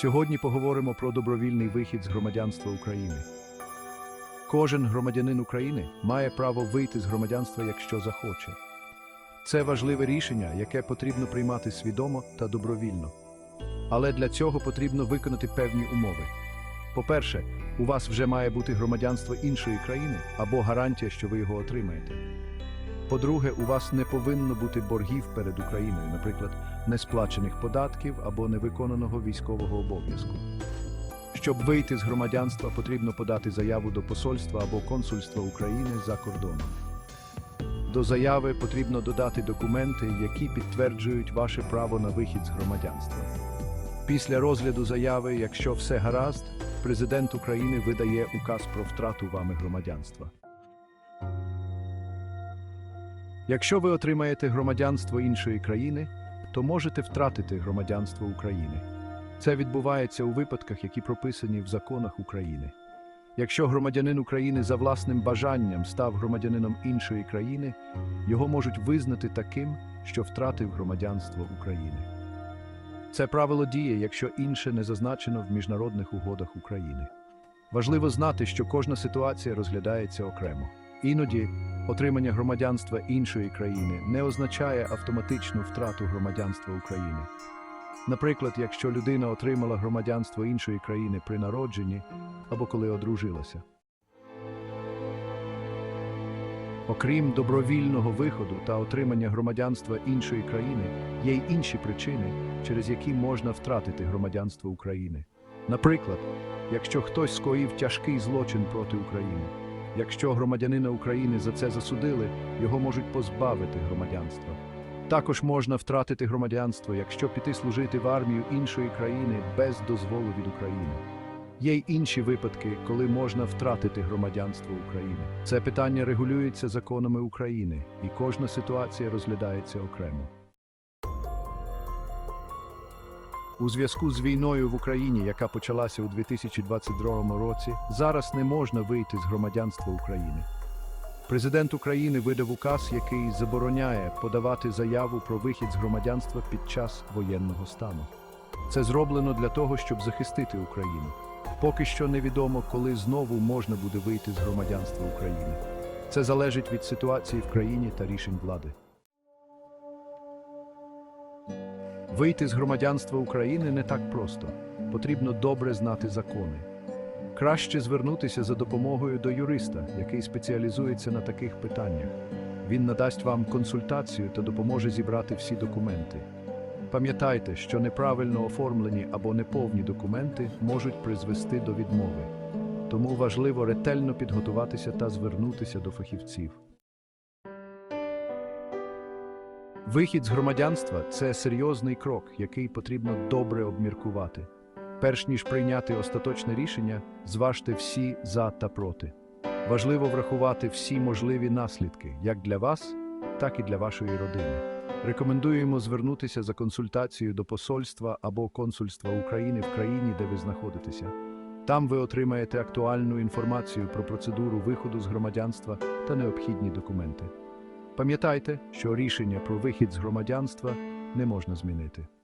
Сьогодні поговоримо про добровільний вихід з громадянства України. Кожен громадянин України має право вийти з громадянства, якщо захоче. Це важливе рішення, яке потрібно приймати свідомо та добровільно. Але для цього потрібно виконати певні умови. По-перше, у вас вже має бути громадянство іншої країни або гарантія, що ви його отримаєте. По-друге, у вас не повинно бути боргів перед Україною, наприклад, несплачених податків або невиконаного військового обов'язку. Щоб вийти з громадянства, потрібно подати заяву до посольства або консульства України за кордоном. До заяви потрібно додати документи, які підтверджують ваше право на вихід з громадянства. Після розгляду заяви, якщо все гаразд, президент України видає указ про втрату вами громадянства. Якщо ви отримаєте громадянство іншої країни, то можете втратити громадянство України. Це відбувається у випадках, які прописані в законах України. Якщо громадянин України за власним бажанням став громадянином іншої країни, його можуть визнати таким, що втратив громадянство України. Це правило діє, якщо інше не зазначено в міжнародних угодах України. Важливо знати, що кожна ситуація розглядається окремо. Іноді отримання громадянства іншої країни не означає автоматичну втрату громадянства України. Наприклад, якщо людина отримала громадянство іншої країни при народженні або коли одружилася. Окрім добровільного виходу та отримання громадянства іншої країни, є й інші причини, через які можна втратити громадянство України. Наприклад, якщо хтось скоїв тяжкий злочин проти України, якщо громадянина України за це засудили, його можуть позбавити громадянства. Також можна втратити громадянство, якщо піти служити в армію іншої країни без дозволу від України. Є й інші випадки, коли можна втратити громадянство України. Це питання регулюється законами України, і кожна ситуація розглядається окремо. У зв'язку з війною в Україні, яка почалася у 2022 році, зараз не можна вийти з громадянства України. Президент України видав указ, який забороняє подавати заяву про вихід з громадянства під час воєнного стану. Це зроблено для того, щоб захистити Україну. Поки що невідомо, коли знову можна буде вийти з громадянства України. Це залежить від ситуації в країні та рішень влади. Вийти з громадянства України не так просто. Потрібно добре знати закони. Краще звернутися за допомогою до юриста, який спеціалізується на таких питаннях. Він надасть вам консультацію та допоможе зібрати всі документи. Пам'ятайте, що неправильно оформлені або неповні документи можуть призвести до відмови. Тому важливо ретельно підготуватися та звернутися до фахівців. Вихід з громадянства це серйозний крок, який потрібно добре обміркувати. Перш ніж прийняти остаточне рішення, зважте всі за та проти. Важливо врахувати всі можливі наслідки як для вас, так і для вашої родини. Рекомендуємо звернутися за консультацією до посольства або консульства України в країні, де ви знаходитеся. Там ви отримаєте актуальну інформацію про процедуру виходу з громадянства та необхідні документи. Пам'ятайте, що рішення про вихід з громадянства не можна змінити.